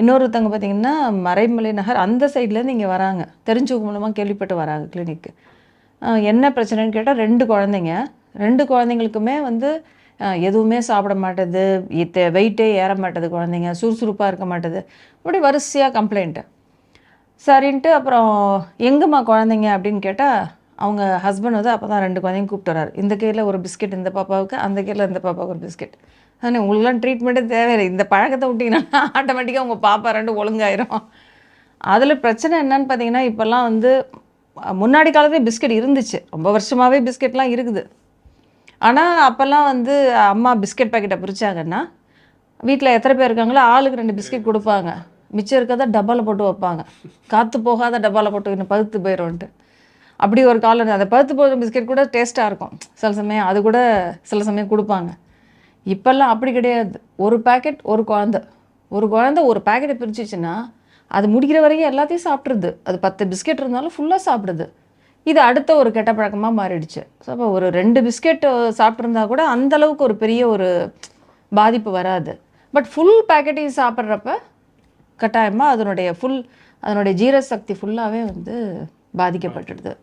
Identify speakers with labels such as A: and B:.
A: இன்னொருத்தவங்க பார்த்தீங்கன்னா மறைமலை நகர் அந்த சைட்லேருந்து இங்கே வராங்க. தெரிஞ்சவங்க மூலமாக கேள்விப்பட்டு வராங்க கிளினிக்கு என்ன பிரச்சனைன்னு கேட்டால் ரெண்டு குழந்தைங்க. ரெண்டு குழந்தைங்களுக்குமே வந்து எதுவுமே சாப்பிட மாட்டேது. வெயிட்டே ஏற மாட்டேது குழந்தைங்க. சுறுசுறுப்பாக இருக்க மாட்டேது. இப்படி வரிசையாக கம்ப்ளைண்ட்டு சரின்ட்டு அப்புறம் எங்கம்மா குழந்தைங்க அப்படின்னு கேட்டால் அவங்க ஹஸ்பண்ட் வந்து அப்போ தான் ரெண்டு குழந்தைங்க கூப்பிட்டு வராரு இந்த கையில் ஒரு பிஸ்கெட் இந்த பாப்பாவுக்கு அந்த கையில் இந்த பாப்பாவுக்கு ஒரு பிஸ்கெட் ஆனால் உங்களுக்குலாம் ட்ரீட்மெண்ட்டே தேவையில்லை. இந்த பழக்கத்தை விட்டிங்கன்னா ஆட்டோமேட்டிக்காக உங்கள் பாப்பா ரெண்டு ஒழுங்காயிரும். அதில் பிரச்சனை என்னன்னு பார்த்தீங்கன்னா இப்போல்லாம் வந்து முன்னாடி காலத்துல பிஸ்கெட் இருந்துச்சு. ரொம்ப வருஷமாகவே பிஸ்கெட்லாம் இருக்குது. ஆனால் அப்போல்லாம் வந்து அம்மா பிஸ்கெட் பாக்கெட்டை பிரிச்சாங்கன்னா வீட்டில் எத்தனை பேர் இருக்காங்களோ ஆளுக்கு ரெண்டு பிஸ்கெட் கொடுப்பாங்க. மிச்சம் இருக்கிறத டப்பாவில் போட்டு வைப்பாங்க. காற்று போகாத டப்பாவில் போட்டு இன்னும் பழுத்து போயிடும்ன்ட்டு அப்படி ஒரு காலம். அந்த பழுத்து போகிற பிஸ்கெட் கூட டேஸ்ட்டாக இருக்கும். சில சமயம் அது கூட சில சமயம் கொடுப்பாங்க. இப்போல்லாம் அப்படி கிடையாது. ஒரு பாக்கெட் ஒரு குழந்த. ஒரு குழந்த ஒரு பேக்கெட்டை பிரிச்சிச்சுன்னா அது முடிக்கிற வரைக்கும் எல்லாத்தையும் சாப்பிட்ருது அது பத்து பிஸ்கெட் இருந்தாலும் ஃபுல்லாக சாப்பிடுது. இது அடுத்த ஒரு கெட்ட பழக்கமாக மாறிடுச்சு. ஸோ அப்போ ஒரு ரெண்டு பிஸ்கெட் சாப்பிட்ருந்தா கூட அந்தளவுக்கு ஒரு பெரிய ஒரு பாதிப்பு வராது. பட் ஃபுல் பேக்கெட்டையும் சாப்பிட்றப்ப கட்டாயமாக அதனுடைய ஃபுல் அதனுடைய ஜீரசக்தி ஃபுல்லாகவே வந்து பாதிக்கப்பட்டுடுது.